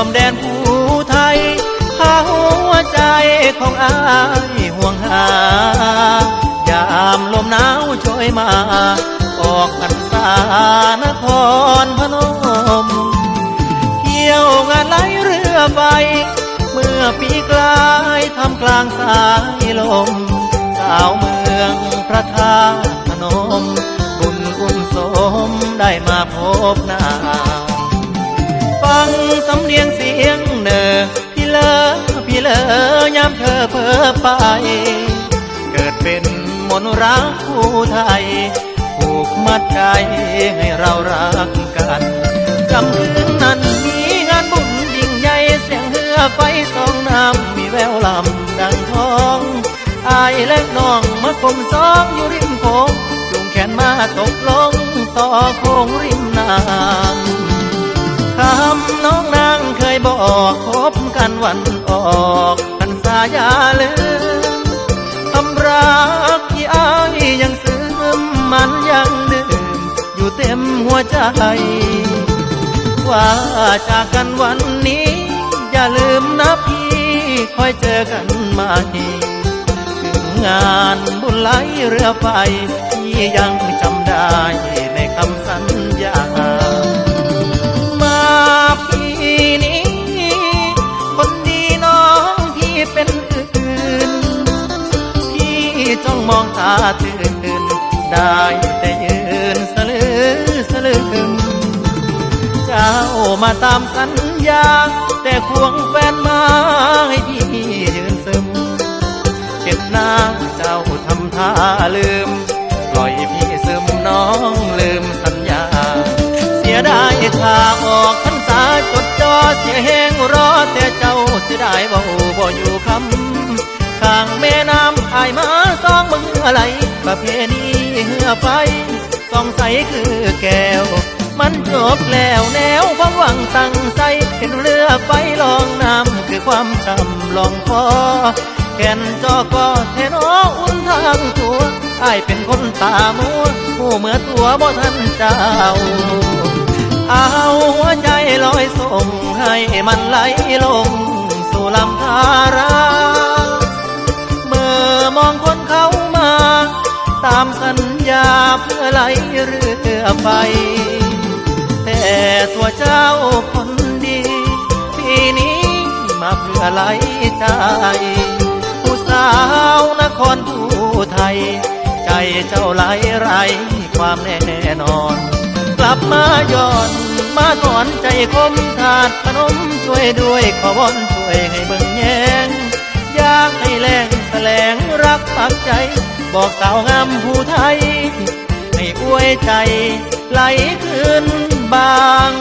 อมแดนภูไทยพาหัวใจของอายห่วงหายามลมหนาวช่วยมา ออกพรรษานครพนม เที่ยวงานไหลเรือใบ เมื่อปีกลายทำกลางสายลม สาวเมืองพระธาตุพนม บุญอุ้มสมได้มาพบหน้า สำเนียงเสียงเนอพี่เลอพี่เลอยามเธอเพ้อไป เกิดเป็นมนรักผู้ไทยผูกมัดใจให้เรารักกันจำคืนนั้นมีงานบุญยิ่งใหญ่เสียงเฮือไฟสองน้ำมีแววลำดังทองอายและน้องมาคมสองอยู่ริมโขงจูงแขนมาตกลงต่อโค้งริมน้ำ คำน้องนางเคยบอกพบกันวันออกกันสายาลืมทำรักที่อายยังซึมมันยังดื่มอยู่เต็มหัวใจ ว่าจากกันวันนี้ อย่าลืมนะพี่คอยเจอกันใหม่งงานบุญไหลเรือไฟพี่ยังจำ มองตาตื่น ได้แต่ยืนสลือสลืมเจ้ามาตามสัญญา แต่ควงแฟนมาให้พี่ยืนซึมเห็นหน้าเจ้าทำท่าลืม ปล่อยพี่ซึมน้องลืมสัญญา เสียดายถ้าออกพรรษาจดจอเสียแหงรอแต่เจ้าเสียดายบ่บ่อยู่คำ ข้างแม่น้ำอายมาสองมืออะไรประเพณีเหือไฟสองใสคือแก้ว มันจบแล้วแนวความหวังตั้งใจเห็นเรือไฟลองน้ำคือความจำลองพอแก่นจอก็แทนออุ่นทางตัวอายเป็นคนตามัวผู้เมื่อตัวบ่ทันเจ้าเอาหัวใจลอยส่งให้มันไหลลงสู่ลำธารา มองคนเขามา ตามสัญญาเพื่อไหลเรือไป แต่ตัวเจ้าคนดี ปีนี้มาเพื่อไหลใจ ผู้สาวนครผู้ไทย ใจเจ้าไหลไรความแน่นอน กลับมาย้อนมาก่อนใจคมถาดพนมช่วยด้วยขอวอนช่วยให้เบิ่งแยง อยากให้แรงแสลงรักปักใจ บอกสาวงามผู้ไทย ให้อวยใจไหลขึ้นบาง